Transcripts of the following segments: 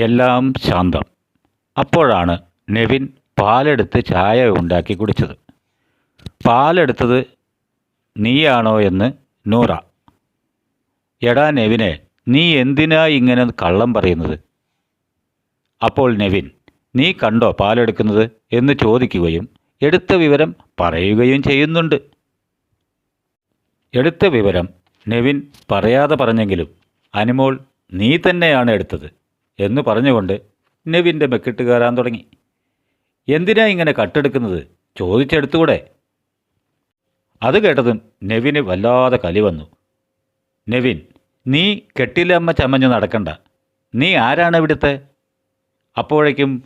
എല്ലാം ശാന്തം. അപ്പോഴാണ് നെവിൻ പാലെടുത്ത് ചായ ഉണ്ടാക്കി കുടിച്ചത്. പാലെടുത്തത് നീയാണോ എന്ന് നൂറ. എടാ നെവിനെ നീ എന്തിനാ ഇങ്ങനെ കള്ളം പറയുന്നത്? അപ്പോൾ നെവിൻ നീ കണ്ടോ പാലെടുക്കുന്നത്? എന്ന് ചോദിക്കുകയും എടുത്ത വിവരം പറയുകയും ചെയ്യുന്നുണ്ട്. എടുത്ത വിവരം നെവിൻ പറയാതെ പറഞ്ഞെങ്കിലും അനുമോൾ നീ തന്നെയാണ് എടുത്തത്. എന്ന് പറഞ്ഞുകൊണ്ട് നെവിന്റെ മെക്കിട്ട് കയറാൻ തുടങ്ങി. എന്തിനാ ഇങ്ങനെ കട്ടെടുക്കുന്നത്? ചോദിച്ചെടുത്തുകൂടെ? അത് കേട്ടതും നെവിന് വല്ലാതെ കലി വന്നു. നെവിൻ നീ കെട്ടിലമ്മ ചമഞ്ഞു നടക്കണ്ട. നീ ആരാണ് ഇവിടുത്തെ? അപ്പോഴേക്കും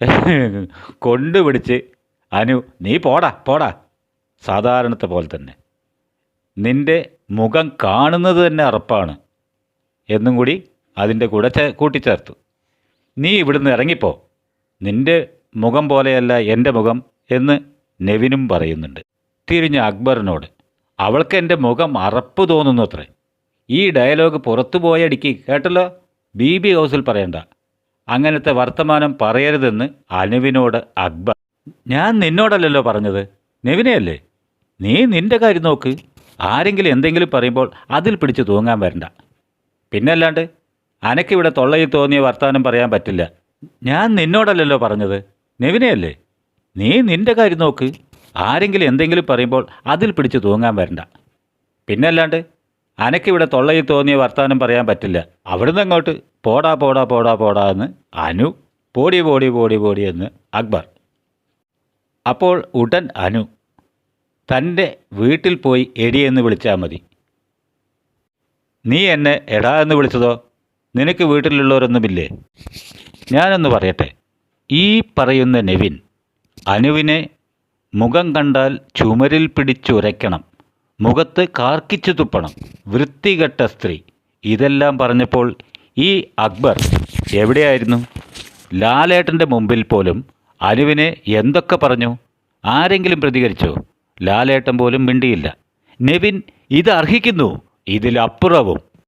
കൊണ്ടുപിടിച്ച് അനു നീ പോടാ പോടാ. സാധാരണത്തെ പോലെ തന്നെ. നിന്റെ മുഖം കാണുന്നത് തന്നെ അറപ്പാണ് എന്നും കൂടി അതിന്റെ കൂടെ കൂട്ടിച്ചേർത്തു. നീ ഇവിടുന്ന് ഇറങ്ങിപ്പോ. നിന്റെ മുഖം പോലെയല്ല എന്റെ മുഖം എന്ന് നെവിനും പറയുന്നുണ്ട്. തിരിഞ്ഞ അക്ബറിനോട് അവൾക്ക് എന്റെ മുഖം അറപ്പ് തോന്നുന്നു അത്രേ ഈ ഡയലോഗ് പുറത്തു പോയടിക്ക് കേട്ടല്ലോ? ബി ബി ഹൗസിൽ പറയണ്ട. അങ്ങനത്തെ വർത്തമാനം പറയരുതെന്ന് അനുവിനോട് അക്ബർ. ഞാൻ നിന്നോടല്ലല്ലോ പറഞ്ഞത്. നെവിനെയല്ലേ? നീ നിന്റെ കാര്യം നോക്ക്. ആരെങ്കിലും എന്തെങ്കിലും പറയുമ്പോൾ അതിൽ പിടിച്ച് തൂങ്ങാൻ വരണ്ട. പിന്നല്ലാണ്ട് അനക്കിവിടെ തൊള്ളയിൽ തോന്നിയ വർത്തമാനം പറയാൻ പറ്റില്ല. ഞാൻ നിന്നോടല്ലല്ലോ പറഞ്ഞത്. നെവിനെയല്ലേ? നീ നിന്റെ കാര്യം നോക്ക്. ആരെങ്കിലും എന്തെങ്കിലും പറയുമ്പോൾ അതിൽ പിടിച്ച് തൂങ്ങാൻ വരണ്ട. പിന്നല്ലാണ്ട് അനക്കിവിടെ തൊള്ളയിൽ തോന്നിയ വർത്തമാനം പറയാൻ പറ്റില്ല. അവിടുന്ന് അങ്ങോട്ട് പോടാ പോടാ പോടാ പോടാ എന്ന് അനു പോടി പോടി പോടി പോടി എന്ന് അക്ബർ. അപ്പോൾ ഉടൻ അനു തന്റെ വീട്ടിൽ പോയി എടിയെന്ന് വിളിച്ചാൽ മതി. നീ എന്നെ എടാ എന്ന് വിളിച്ചതോ? നിനക്ക് വീട്ടിലുള്ളവരൊന്നുമില്ലേ? ഞാനൊന്ന് പറയട്ടെ. ഈ പറയുന്ന നെവിൻ അനുവിനെ മുഖം കണ്ടാൽ ചുമരിൽ പിടിച്ചുരയ്ക്കണം. മുഖത്ത് കാർക്കിച്ചു തുപ്പണം. വൃത്തികെട്ട സ്ത്രീ. ഇതെല്ലാം പറഞ്ഞപ്പോൾ ഈ അക്ബർ എവിടെയായിരുന്നു? ലാലേട്ടന്റെ മുമ്പിൽ പോലും അനുവിനെ എന്തൊക്കെ പറഞ്ഞു? ആരെങ്കിലും പ്രതികരിച്ചോ? ലാലേട്ടൻ പോലും മിണ്ടിയില്ല. നെവിൻ ഇത് അർഹിക്കുന്നു. ഇതിലപ്പുറവും